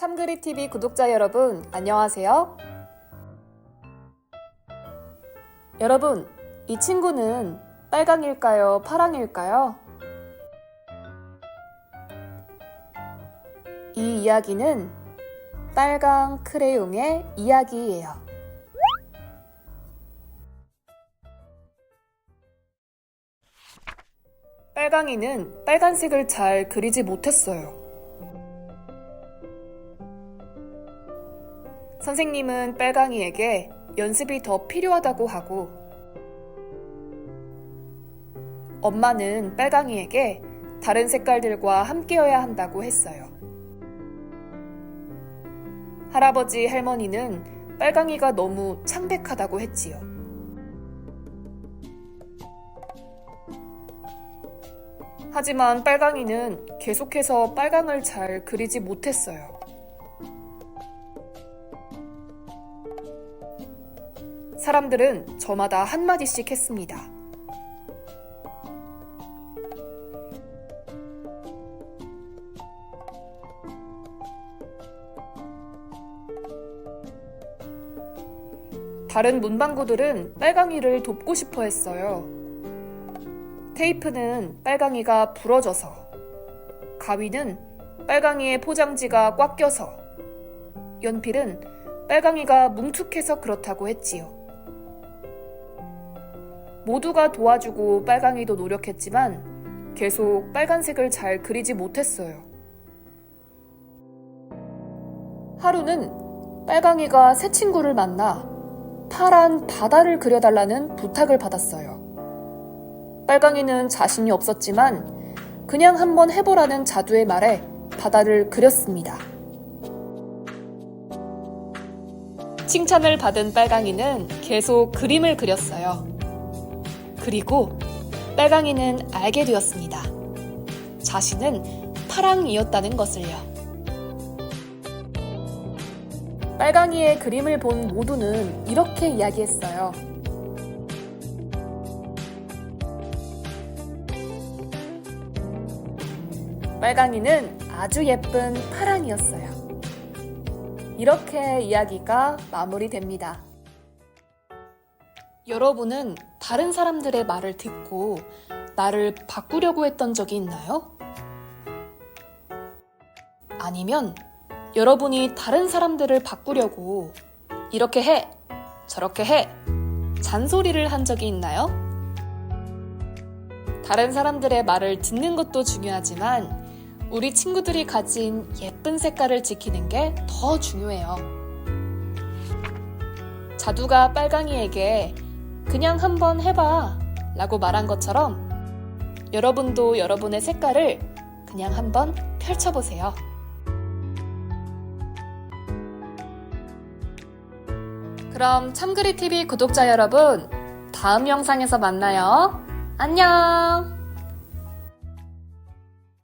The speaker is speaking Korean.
참그리TV 구독자 여러분, 안녕하세요. 여러분, 이 친구는 빨강일까요? 파랑일까요? 이 이야기는 빨강 크레용의 이야기예요. 빨강이는 빨간색을 잘 그리지 못했어요. 선생님은 빨강이에게 연습이 더 필요하다고 하고, 엄마는 빨강이에게 다른 색깔들과 함께여야 한다고 했어요. 할아버지 할머니는 빨강이가 너무 창백하다고 했지요. 하지만 빨강이는 계속해서 빨강을 잘 그리지 못했어요. 사람들은 저마다 한마디씩 했습니다. 다른 문방구들은 빨강이를 돕고 싶어 했어요. 테이프는 빨강이가 부러져서, 가위는 빨강이의 포장지가 꽉 껴서, 연필은 빨강이가 뭉툭해서 그렇다고 했지요. 모두가 도와주고 빨강이도 노력했지만 계속 빨간색을 잘 그리지 못했어요. 하루는 빨강이가 새 친구를 만나 파란 바다를 그려달라는 부탁을 받았어요. 빨강이는 자신이 없었지만 그냥 한번 해보라는 자두의 말에 바다를 그렸습니다. 칭찬을 받은 빨강이는 계속 그림을 그렸어요. 그리고 빨강이는 알게 되었습니다. 자신은 파랑이었다는 것을요. 빨강이의 그림을 본 모두는 이렇게 이야기했어요. 빨강이는 아주 예쁜 파랑이었어요. 이렇게 이야기가 마무리됩니다. 여러분은 다른 사람들의 말을 듣고 나를 바꾸려고 했던 적이 있나요? 아니면 여러분이 다른 사람들을 바꾸려고 이렇게 해, 저렇게 해, 잔소리를 한 적이 있나요? 다른 사람들의 말을 듣는 것도 중요하지만 우리 친구들이 가진 예쁜 색깔을 지키는 게 더 중요해요. 자두가 빨강이에게 그냥 한번 해봐 라고 말한 것처럼 여러분도 여러분의 색깔을 그냥 한번 펼쳐보세요. 그럼 참그리TV 구독자 여러분, 다음 영상에서 만나요. 안녕!